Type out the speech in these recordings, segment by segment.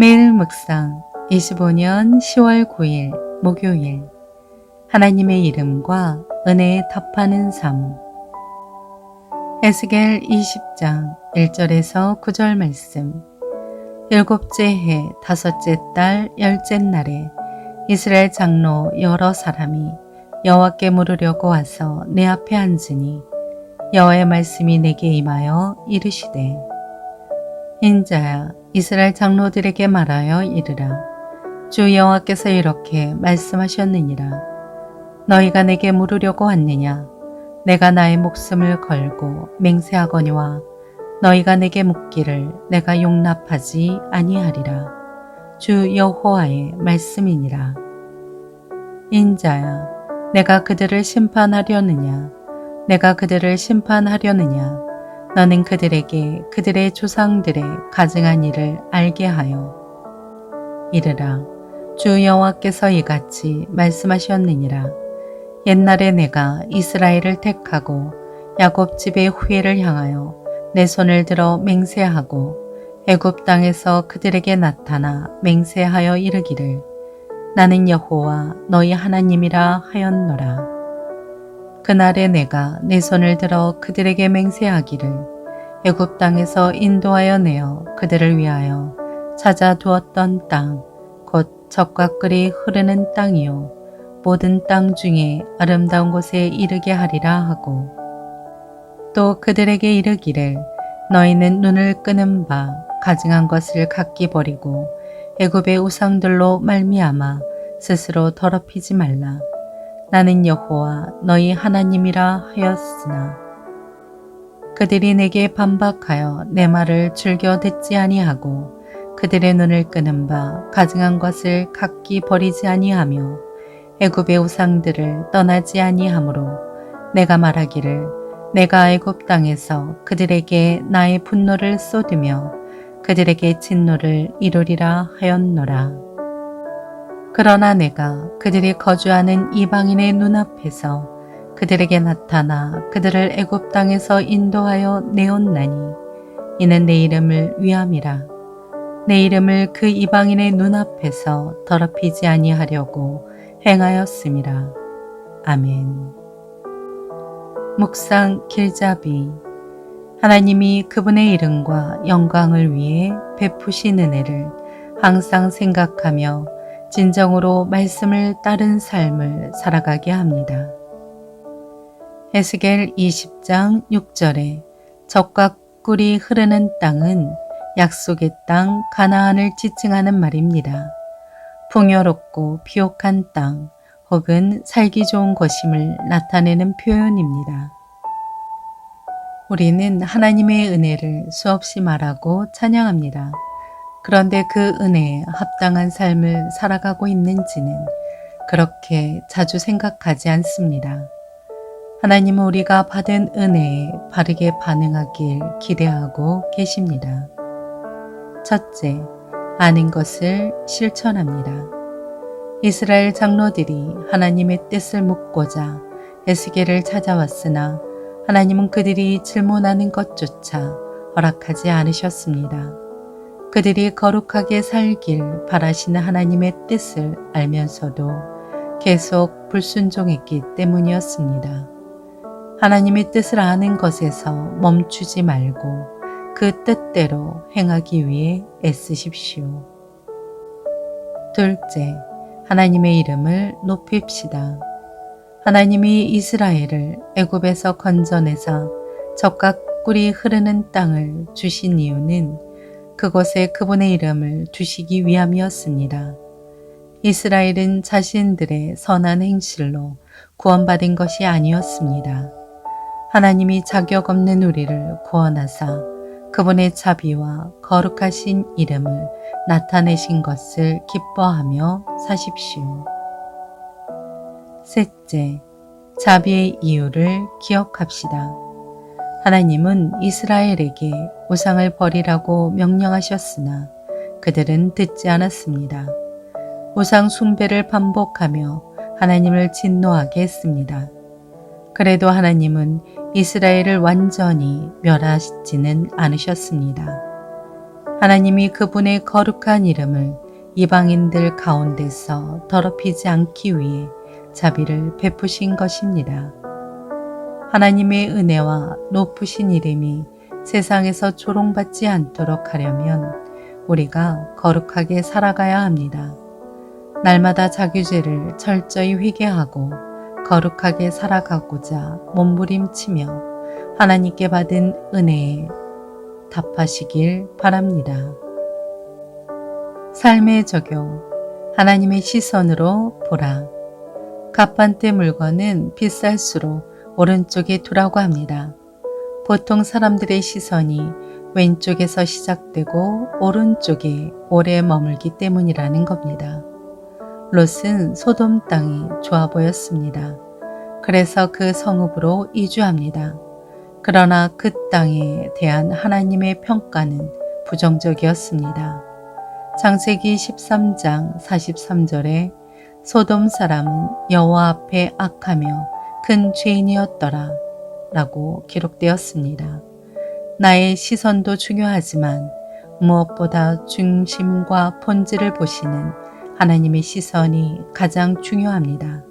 매일 묵상 25년 10월 9일 목요일. 하나님의 이름과 은혜에 답하는 삶. 에스겔 20장 1절에서 9절 말씀. 일곱째 해 다섯째 달 열째 날에 이스라엘 장로 여러 사람이 여호와께 물으려고 와서 내 앞에 앉으니 여호와의 말씀이 내게 임하여 이르시되 인자야 이스라엘 장로들에게 말하여 이르라. 주 여호와께서 이렇게 말씀하셨느니라. 너희가 내게 물으려고 왔느냐? 내가 나의 목숨을 걸고 맹세하거니와 너희가 내게 묻기를 내가 용납하지 아니하리라. 주 여호와의 말씀이니라. 인자야 내가 그들을 심판하려느냐? 내가 그들을 심판하려느냐 너는 그들에게 그들의 조상들의 가증한 일을 알게 하여 이르라. 주 여호와께서 이같이 말씀하셨느니라. 옛날에 내가 이스라엘을 택하고 야곱 집의 후예를 향하여 내 손을 들어 맹세하고 애굽 땅에서 그들에게 나타나 맹세하여 이르기를 나는 여호와 너희 하나님이라 하였노라 그날에 내가 내 손을 들어 그들에게 맹세하기를 애굽 땅에서 인도하여 내어 그들을 위하여 찾아 두었던 땅 곧 적과 끓이 흐르는 땅이요. 모든 땅 중에 아름다운 곳에 이르게 하리라 하고 또 그들에게 이르기를 너희는 눈을 끄는 바 가증한 것을 각기 버리고 애굽의 우상들로 말미암아 스스로 더럽히지 말라 나는 여호와 너희 하나님이라 하였으나 그들이 내게 반박하여 내 말을 즐겨 듣지 아니하고 그들의 눈을 끄는 바 가증한 것을 각기 버리지 아니하며 애굽의 우상들을 떠나지 아니하므로 내가 말하기를 내가 애굽 땅에서 그들에게 나의 분노를 쏟으며 그들에게 진노를 이루리라 하였노라. 그러나 내가 그들이 거주하는 이방인의 눈앞에서 그들에게 나타나 그들을 애굽 땅에서 인도하여 내었나니 이는 내 이름을 위함이라. 내 이름을 그 이방인의 눈앞에서 더럽히지 아니하려고 행하였음이라. 아멘. 묵상 길잡이 하나님이 그분의 이름과 영광을 위해 베푸신 은혜를 항상 생각하며 진정으로 말씀을 따른 삶을 살아가게 합니다. 에스겔 20장 6절에 적과 꿀이 흐르는 땅은 약속의 땅 가나안을 지칭하는 말입니다. 풍요롭고 비옥한 땅 혹은 살기 좋은 곳임을 나타내는 표현입니다. 우리는 하나님의 은혜를 수없이 말하고 찬양합니다. 그런데 그 은혜에 합당한 삶을 살아가고 있는지는 그렇게 자주 생각하지 않습니다. 하나님은 우리가 받은 은혜에 바르게 반응하길 기대하고 계십니다. 첫째, 아는 것을 실천합니다. 이스라엘 장로들이 하나님의 뜻을 묻고자 에스겔을 찾아왔으나 하나님은 그들이 질문하는 것조차 허락하지 않으셨습니다. 그들이 거룩하게 살길 바라시는 하나님의 뜻을 알면서도 계속 불순종했기 때문이었습니다. 하나님의 뜻을 아는 것에서 멈추지 말고 그 뜻대로 행하기 위해 애쓰십시오. 둘째, 하나님의 이름을 높입시다. 하나님이 이스라엘을 애굽에서 건져내서 적과 꿀이 흐르는 땅을 주신 이유는 그곳에 그분의 이름을 두시기 위함이었습니다. 이스라엘은 자신들의 선한 행실로 구원받은 것이 아니었습니다. 하나님이 자격 없는 우리를 구원하사 그분의 자비와 거룩하신 이름을 나타내신 것을 기뻐하며 사십시오. 셋째, 자비의 이유를 기억합시다. 하나님은 이스라엘에게 우상을 버리라고 명령하셨으나 그들은 듣지 않았습니다. 우상 숭배를 반복하며 하나님을 진노하게 했습니다. 그래도 하나님은 이스라엘을 완전히 멸하지는 않으셨습니다. 하나님이 그분의 거룩한 이름을 이방인들 가운데서 더럽히지 않기 위해 자비를 베푸신 것입니다. 하나님의 은혜와 높으신 이름이 세상에서 조롱받지 않도록 하려면 우리가 거룩하게 살아가야 합니다. 날마다 자기 죄를 철저히 회개하고 거룩하게 살아가고자 몸부림치며 하나님께 받은 은혜에 답하시길 바랍니다. 삶의 적용 하나님의 시선으로 보라. 갑반대 물건은 비쌀수록 오른쪽에 두라고 합니다. 보통 사람들의 시선이 왼쪽에서 시작되고 오른쪽에 오래 머물기 때문이라는 겁니다. 롯은 소돔 땅이 좋아 보였습니다. 그래서 그 성읍으로 이주합니다. 그러나 그 땅에 대한 하나님의 평가는 부정적이었습니다. 창세기 13장 43절에 소돔 사람은 여호와 앞에 악하며 큰 죄인이었더라 라고 기록되었습니다. 나의 시선도 중요하지만 무엇보다 중심과 본질을 보시는 하나님의 시선이 가장 중요합니다.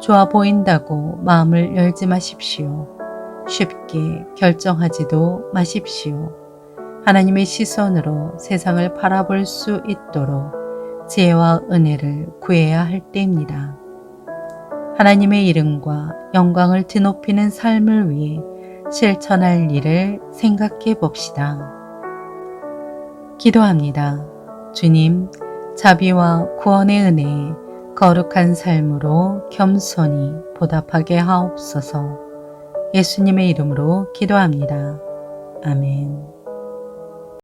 좋아 보인다고 마음을 열지 마십시오. 쉽게 결정하지도 마십시오. 하나님의 시선으로 세상을 바라볼 수 있도록 지혜와 은혜를 구해야 할 때입니다. 하나님의 이름과 영광을 드높이는 삶을 위해 실천할 일을 생각해 봅시다. 기도합니다. 주님, 자비와 구원의 은혜에 거룩한 삶으로 겸손히 보답하게 하옵소서 예수님의 이름으로 기도합니다. 아멘.